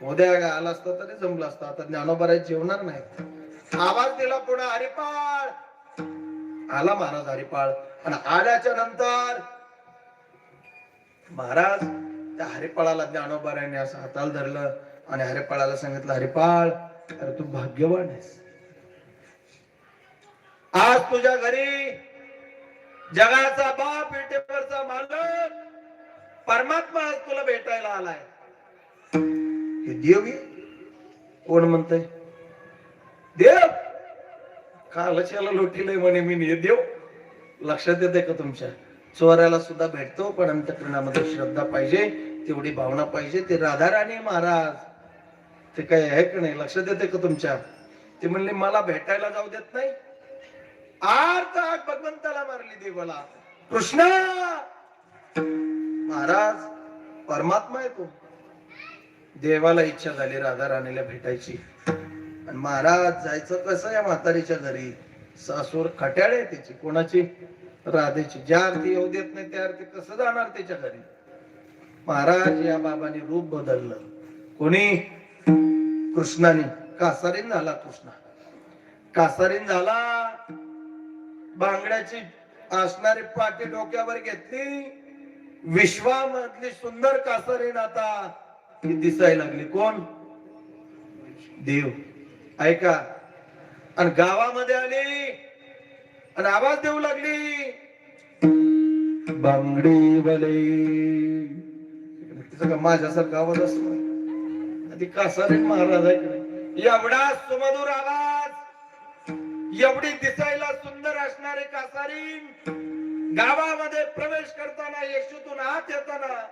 उद्या आला असता तरी जमलं असतं. आता ज्ञानोबराय जेवणार नाही आवाज दिला पुढे हरिपाळ! आला महाराज हरिपाळ. आणि आल्याच्यानंतर महाराज त्या हरिपाळाला ज्ञानोबारायने असं हाताला धरलं आणि हरिपाळाला सांगितलं हरिपाळ अरे तू भाग्यवान आहेस. आज तुझ्या घरी जगाचा बाप पेटेवरचा मालक परमात्मा आज तुला भेटायला आलाय. देव आहे? कोण म्हणतय? देव! कालच्याला लोटीलय म्हणे मी. हे देव! लक्षात येते का तुमच्या? चोऱ्याला सुद्धा भेटतो पण अंतकरणामध्ये श्रद्धा पाहिजे तेवढी भावना पाहिजे. ते राधाराणी राणी महाराज. ते काय आहे का नाही? लक्षात येते का तुमच्या? ते म्हणले मला भेटायला जाऊ देत नाही. आर्त आग भगवंताला मारली देवाला. कृष्णा! महाराज परमात्मा आहे तो. देवाला इच्छा झाली राधा राणीला भेटायची. आणि महाराज जायचं कसं या म्हातारीच्या घरी? सासूर खट्याळ आहे त्याची कोणाची? राधेची. ज्या अर्थी येऊ देत नाही त्या अर्थी कसं जाणार त्याच्या घरी? महाराज या बाबाने रूप बदललं. कोणी? कृष्णाने. कासारीन झाला कृष्णा. कासारीन झाला. बांगड्याची असणारी पाठी डोक्यावर घेतली. विश्वामधली सुंदर कासारीन आता ती दिसायला लागली. कोण? देव. ऐका. आणि गावामध्ये आली. आणि आवाज देऊ लागली. बांगडी बले तिचा का आवाज असतो? ती कासारीन महाराज एवढा सुमधुर आवाज. एवढी दिसायला सुंदर असणारे कासारी गावामध्ये प्रवेश करताना येशूतून आत येताना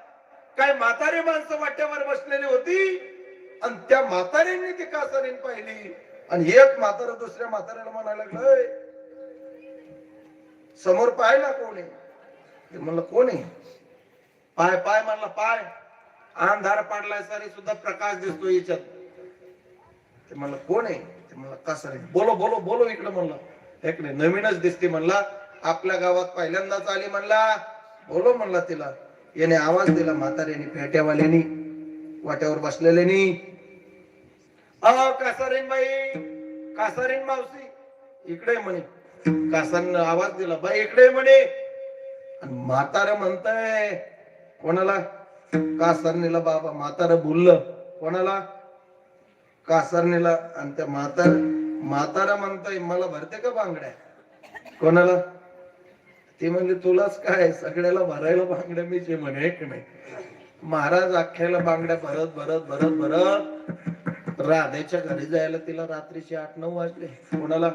काय म्हातारी माणसं वाट्यावर बसलेली होती? आणि त्या म्हातारींनी ती कासारीन पाहिली. आणि एक म्हातारा दुसऱ्या म्हाताऱ्याला म्हणायला लागलं समोर पाहिला कोण. आहे म्हणलं कोण? आहे पाय पाय म्हणला पाय. अंधार पाडलाय सारी सुद्धा प्रकाश दिसतो याच्यात. ते म्हणलं कोण आहे? ते म्हणलं कासारी बोलो बोलो बोलो इकडे म्हणलं. इकडे नवीनच दिसते म्हणला. आपल्या गावात पहिल्यांदाच आली म्हणला. बोलो म्हणला तिला. याने आवाज दिला म्हाताऱ्याने फेट्यावाल्यानी वाट्यावर बसलेल्यानी. अ कासारीन बाई कासारीन मावशी इकडे म्हणे. कासारीन आवाज दिला बाई इकडे म्हणे. आणि म्हातारा म्हणताय कोणाला? कासरणीला बाबा म्हातारा बोललं कोणाला? कासरणीला आणि त्या म्हातार म्हातारा म्हणताय मला भरते का बांगड्या? कोणाला? ते म्हणजे तुलाच काय? सगळ्याला भरायला बांगड्या मी जे म्हणे की नाही. महाराज अख्ख्याला बांगड्या भरत भरत भरत भरत. राधेच्या घरी जायला तिला रात्रीचे आठ नऊ वाजले. कोणाला?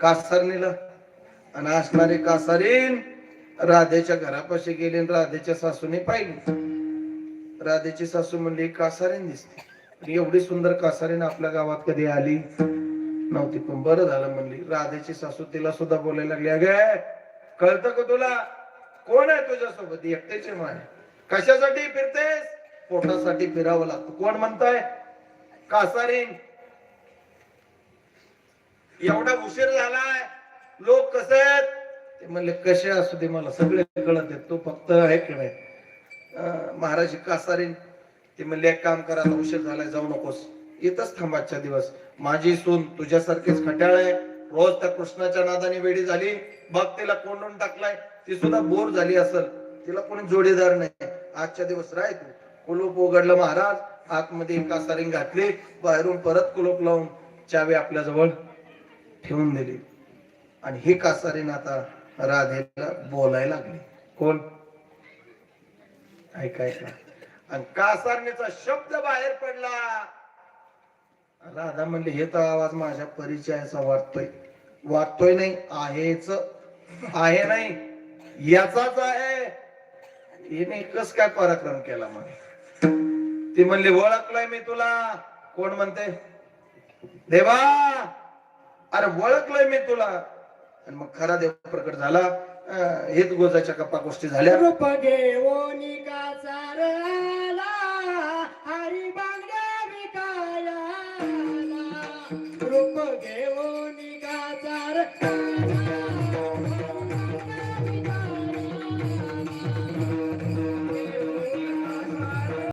कासारणीला आणि असणारी कासारीन राधेच्या घरापाशी गेली राधेच्या सासूने पाहिली. राधेची सासू म्हणली कासारीन दिसते. एवढी सुंदर कासारीन आपल्या गावात कधी आली? नव्हती. पण बरं झालं म्हणली. राधेची सासू तिला सुद्धा बोलायला लागली. अगे कळतं का तुला? कोण आहे तुझ्यासोबत? एकट्याचे माय. कशासाठी फिरतेस? पोटासाठी फिरावं लागतं. कोण म्हणताय? कासारीन. एवढा उशीर झालाय. लोक कसे आहेत? ते म्हणले कसे असू दे मला. सगळे कळत आहेत. तो फक्त आहे की नाही महाराज कासारीन ते म्हणले एक काम करा. उशीर झालाय. जाऊ नकोस. येतच थांबाच्या दिवस. माझी सून तुझ्यासारखेच खट्याळ आहे. रोज त्या कृष्णाच्या नादाने वेळी झाली. बघ तिला कोंडून टाकलाय. ती सुद्धा बोर झाली असल. तिला कोणी जोडीदार नाही. आजच्या दिवस राह तू. कुलूप उघडलं महाराज. आतमध्ये एका कासारीन घातली. बाहेरून परत कुलूप लावून चावी आपल्या जवळ ठेवून दिली. आणि ही कासारीन आता राधेला बोलायला लागली. कोण? ऐकायला आणि कासारणीचा शब्द बाहेर पडला? राधा म्हणले हे तर आवाज माझ्या परिचयाचा वाटतोय. वाटतोय नाही आहेच. आहे नाही याचाच आहे. हिने कस काय पराक्रम केला मग? ती म्हणली ओळखलंय मी तुला. कोण म्हणते? देवा अरे ओळखलंय मी तुला. आणि मग खरा देव प्रकट झाला. हेच गोजाच्या गप्पा गोष्टी झाल्या. रूप घेऊनी चारला घेऊन चार.